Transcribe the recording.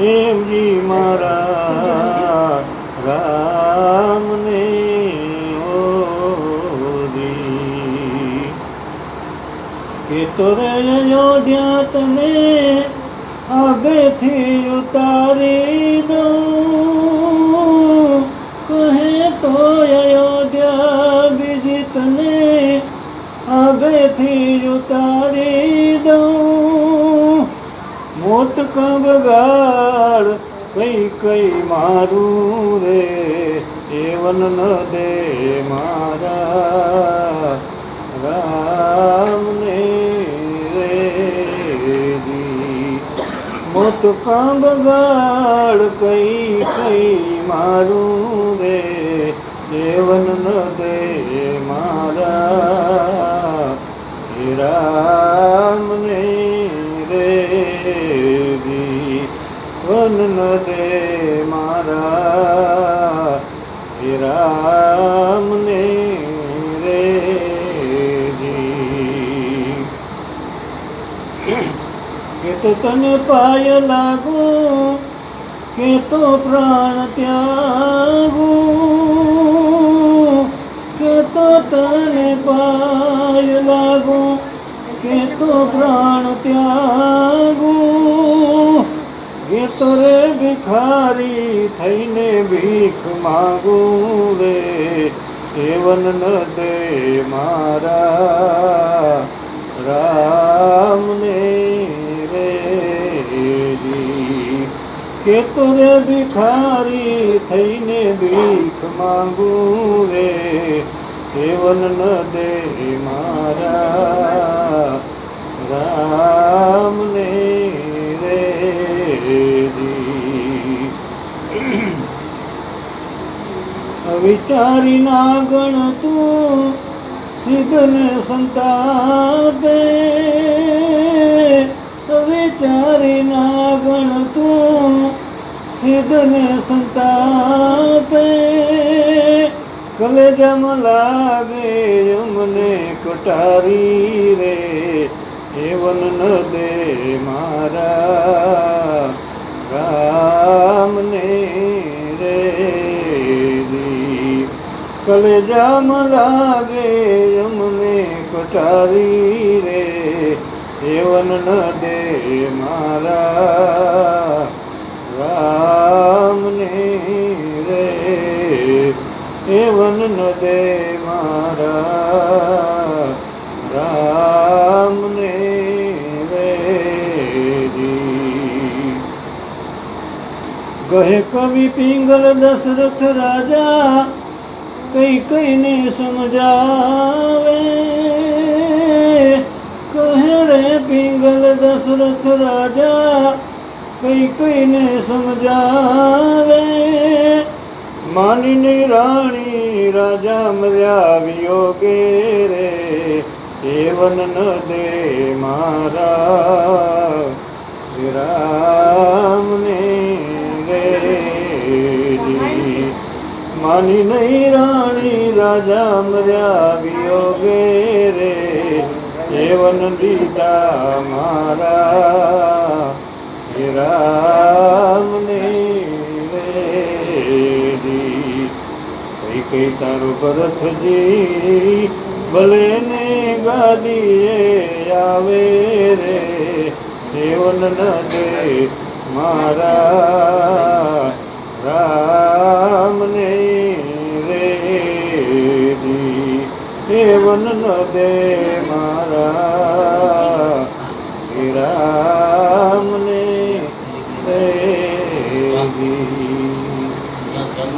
દેવજી મારા રામને ઓરી કે તો રે અયોધ્યા તને આબેથી ઉતારી દઉં કહે તો અયોધ્યા બીજી તને આબેથી ઉતારી દઉં મોત કંબગાડ કઈ કઈ મારું રે એવન ન દે મારા. મોત કંબગાડ કઈ કઈ મારું રે? એવન ન દે મારા હે રામને રે જી વન ન દે મારા હે રામને કે તો તને પાય લાગુ કે તો પ્રાણ ત્યાગું. કે તો તને પાય લાગુ કે તો પ્રાણ ત્યાગું. કે તો રે ભિખારી થઈને ભીખ માગું રે એવન ન દે મારા રામને રે જી કે તો રે ભિખારી થઈને ભીખ માંગુ રે હેવન ન દે મારા રામને રે વિચારી ના ગણ તું સિદ્ધને સંતાપે વિચારી ના સિદ્ધને સંતાપે. કલેજમ લાગે અમને કટારી રે. એવન ન દે મારા રામને રે. કલેજામ લાગે અમને કટારી રે. એવન ન દે મારા રામને રે એવન ન દે મારા. રામને રે જી. કહે કવિ પિંગલ દશરથ રાજા, કઈ કઈને સમજાવે. કહે રે પિંગલ દશરથ રાજા કઈ કઈને સમજાવે. માનીને રાણી રાજા મર્યા વિયોગે રે એવન ન દે મારા. રામને રે માની નહીં રાણી રાજા મર્યા વિયોગે રે એવન દીધા મારા. હે રામને રે જી કઈ કઈ તારું ભરતજી ભલે ને ગાદીએ આવે રે. દેવન ન દે મારા રામ રે જી દેવન ન દે મારા રામ 약간